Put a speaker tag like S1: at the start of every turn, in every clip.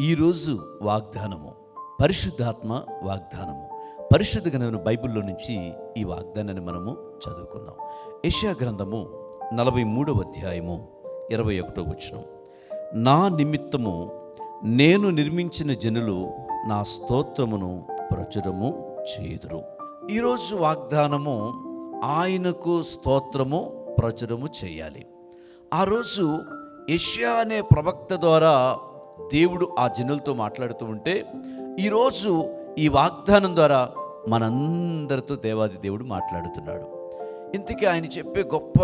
S1: ఈరోజు వాగ్దానము పరిశుద్ధాత్మ వాగ్దానము. పరిశుద్ధ గ్రంథం బైబిల్లో నుంచి ఈ వాగ్దానాన్ని మనము చదువుకుందాం. యశా గ్రంథము నలభై మూడవ అధ్యాయము ఇరవై ఒకటో వచ్చిన నా నిమిత్తము నేను నిర్మించిన జనులు నా స్తోత్రమును ప్రచురము చేదురు ఈరోజు వాగ్దానము ఆయనకు స్తోత్రము ప్రచురము చేయాలి. ఆ రోజు యష్యా అనే ప్రవక్త ద్వారా దేవుడు ఆ జనులతో మాట్లాడుతూ ఉంటే ఈరోజు ఈ వాగ్దానం ద్వారా మనందరితో దేవాది దేవుడు మాట్లాడుతున్నాడు. ఇంతకీ ఆయన చెప్పే గొప్ప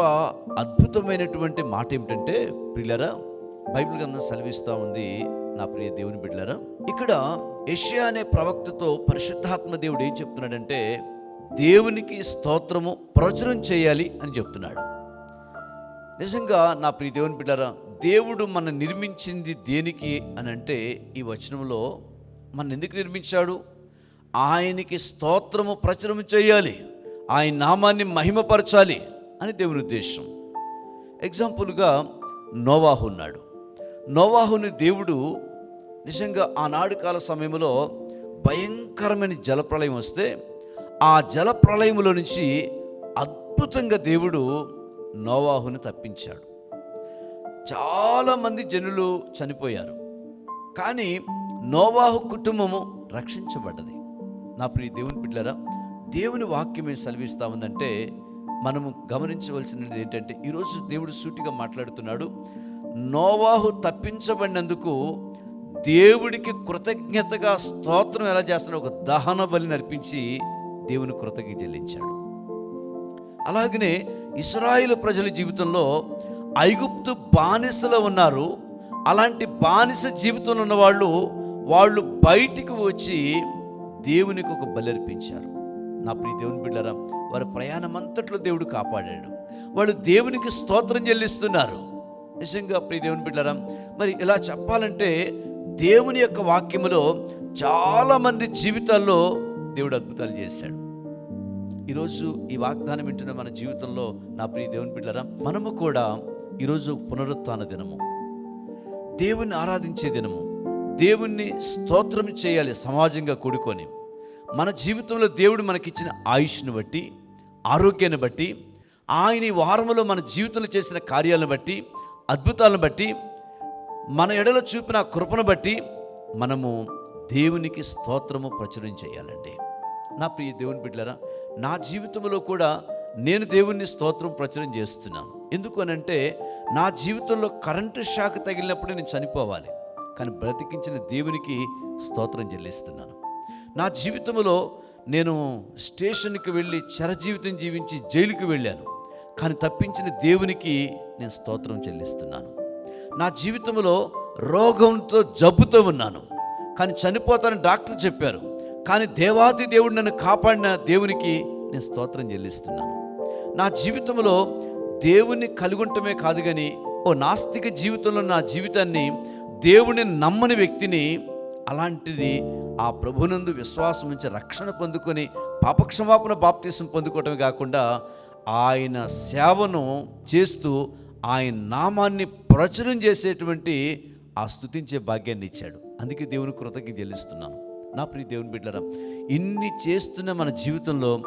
S1: అద్భుతమైనటువంటి మాట ఏమిటంటే పిల్లరా బైబిల్ గ్రంథం సెలవిస్తూ ఉంది నా ప్రియ దేవుని బిడ్డలరా. ఇక్కడ యెషయా అనే ప్రవక్తతో పరిశుద్ధాత్మ దేవుడు ఏం చెప్తున్నాడంటే దేవునికి స్తోత్రము ప్రచురం చేయాలి అని చెప్తున్నాడు. నిజంగా నా ప్రియ దేవుని బిడ్డారా దేవుడు మన నిర్మించింది దేనికి అని అంటే ఈ వచనంలో మన ఎందుకు నిర్మించాడు? ఆయనకి స్తోత్రము ప్రచురం చేయాలి. ఆయన నామాన్ని మహిమపరచాలి అని దేవుని ఉద్దేశం. ఎగ్జాంపుల్గా నోవాహు ఉన్నాడు. నోవాహుని దేవుడు నిజంగా ఆనాడు కాల సమయంలో భయంకరమైన జలప్రళయం వస్తే ఆ జలప్రలయంలో నుంచి అద్భుతంగా దేవుడు నోవాహుని తప్పించాడు. చాలామంది జనులు చనిపోయారు. కానీ నోవాహు కుటుంబము రక్షించబడ్డది. నా ప్రియ దేవుని బిడ్డరా దేవుని వాక్యం ఏం సెలవిస్తా ఉందంటే మనము గమనించవలసినది ఏంటంటే ఈరోజు దేవుడు సూటిగా మాట్లాడుతున్నాడు. నోవాహు తప్పించబడినందుకు దేవుడికి కృతజ్ఞతగా స్తోత్రం ఎలా చేస్తున్నాడు? ఒక దహన బలి నర్పించి దేవుని కృతజ్ఞత చెల్లించాడు. అలాగనే ఇస్రాయిల్ ప్రజల జీవితంలో ఐగుప్తు బానిసలో ఉన్నారు. అలాంటి బానిస జీవితంలో ఉన్న వాళ్ళు వాళ్ళు బయటికి వచ్చి దేవునికి ఒక బలి అర్పించారు నా ప్రియ దేవుని బిడ్డరా వారి ప్రయాణం అంతట్లో దేవుడు కాపాడాడు. వాళ్ళు దేవునికి స్తోత్రం చెల్లిస్తున్నారు. నిజంగా ప్రియ దేవుని బిడ్డరా మరి ఇలా చెప్పాలంటే దేవుని యొక్క వాక్యములో చాలామంది జీవితాల్లో దేవుడు అద్భుతాలు చేశాడు. ఈరోజు ఈ వాగ్దానం వింటున్న మన జీవితంలో నా ప్రియ దేవుని బిడ్డరా మనము కూడా ఈరోజు పునరుత్థాన దినము. దేవుణ్ణి ఆరాధించే దినము. దేవుణ్ణి స్తోత్రం చేయాలి సమాజంగా కూడుకొని. మన జీవితంలో దేవుడు మనకిచ్చిన ఆయుష్ను బట్టి ఆరోగ్యాన్ని బట్టి ఆయన ఈ వారంలో మన జీవితంలో చేసిన కార్యాలను బట్టి అద్భుతాలను బట్టి మన ఎడలో చూపిన కృపను బట్టి మనము దేవునికి స్తోత్రము ప్రచురం చేయాలండి. నా ప్రియ దేవుని బిడ్డలరా నా జీవితంలో కూడా నేను దేవుని స్తోత్రం ప్రచురం చేస్తున్నాను. ఎందుకనంటే నా జీవితంలో కరెంటు షాక్ తగిలినప్పుడు నేను చనిపోవాలి. కానీ బ్రతికించిన దేవునికి స్తోత్రం చెల్లిస్తున్నాను. నా జీవితంలో నేను స్టేషన్కి వెళ్ళి చరజీవితం జీవించి జైలుకి వెళ్ళాను. కానీ తప్పించిన దేవునికి నేను స్తోత్రం చెల్లిస్తున్నాను. నా జీవితంలో రోగంతో జబ్బుతో ఉన్నాను. కానీ చనిపోతానని డాక్టర్ చెప్పారు. కానీ దేవాది దేవుడు నన్ను కాపాడిన దేవునికి నేను స్తోత్రం చెల్లిస్తున్నాను. నా జీవితంలో దేవుణ్ణి కలుగుంటమే కాదు కానీ ఓ నాస్తిక జీవితంలో నా జీవితాన్ని దేవుని నమ్మని వ్యక్తిని అలాంటిది ఆ ప్రభునందు విశ్వాసం నుంచి రక్షణ పొందుకొని పాపక్షమాపణ బాప్తీసం పొందుకోవటమే కాకుండా ఆయన సేవను చేస్తూ ఆయన నామాన్ని ప్రచురం చేసేటువంటి ఆ స్థుతించే భాగ్యాన్ని ఇచ్చాడు. అందుకే దేవుని కృతజ్ఞ చెల్లిస్తున్నాను. నా ప్రియ దేవుని బిడ్డరా ఇన్ని చేస్తున్న మన జీవితంలో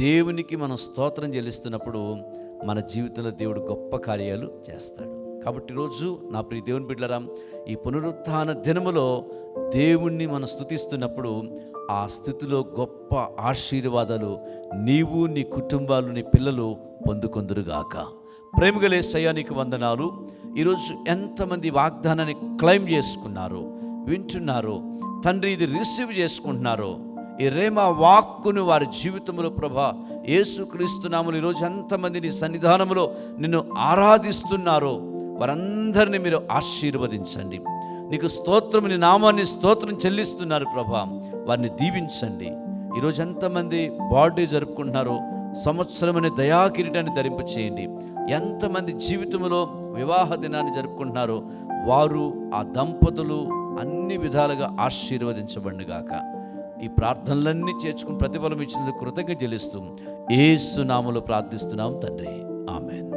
S1: దేవునికి మనం స్తోత్రం చెల్లిస్తున్నప్పుడు మన జీవితంలో దేవుడు గొప్ప కార్యాలు చేస్తాడు. కాబట్టి రోజు నా ప్రియ దేవుని బిడ్డరా ఈ పునరుత్థాన దినములో దేవుణ్ణి మనం స్తుతిస్తున్నప్పుడు ఆ స్థితిలో గొప్ప ఆశీర్వాదాలు నీవు నీ కుటుంబాలు నీ పిల్లలు పొందుకొందురుగాక. ప్రేమగలే సయానికి వందనాలు. ఈరోజు ఎంతమంది వాగ్దానాన్ని క్లైమ్ చేసుకున్నారు వింటున్నారు తండ్రి ఇది రిసీవ్ చేసుకుంటున్నారో. ఈ రేమా వాక్కును వారి జీవితంలో ప్రభా ఏసుక్రీస్తునాములు ఈరోజు ఎంతమంది నీ సన్నిధానంలో నిన్ను ఆరాధిస్తున్నారో వారందరినీ మీరు ఆశీర్వదించండి. నీకు స్తోత్రం నీ నామాన్ని స్తోత్రం చెల్లిస్తున్నారు ప్రభా. వారిని దీవించండి. ఈరోజు ఎంతమంది బర్త్డే జరుపుకుంటున్నారో సంవత్సరం అనే దయాకిరీటాన్ని ధరింప చేయండి. ఎంతమంది జీవితంలో వివాహ దినాన్ని జరుపుకుంటున్నారో వారు ఆ దంపతులు అన్ని విధాలుగా ఆశీర్వదించబడినగాక. ఈ ప్రార్థనలన్నీ చేర్చుకుని ప్రతిఫలం ఇచ్చినందుకు కృతజ్ఞత చెల్లిస్తూ ఏసునామలో ప్రార్థిస్తున్నాం తండ్రి. ఆమె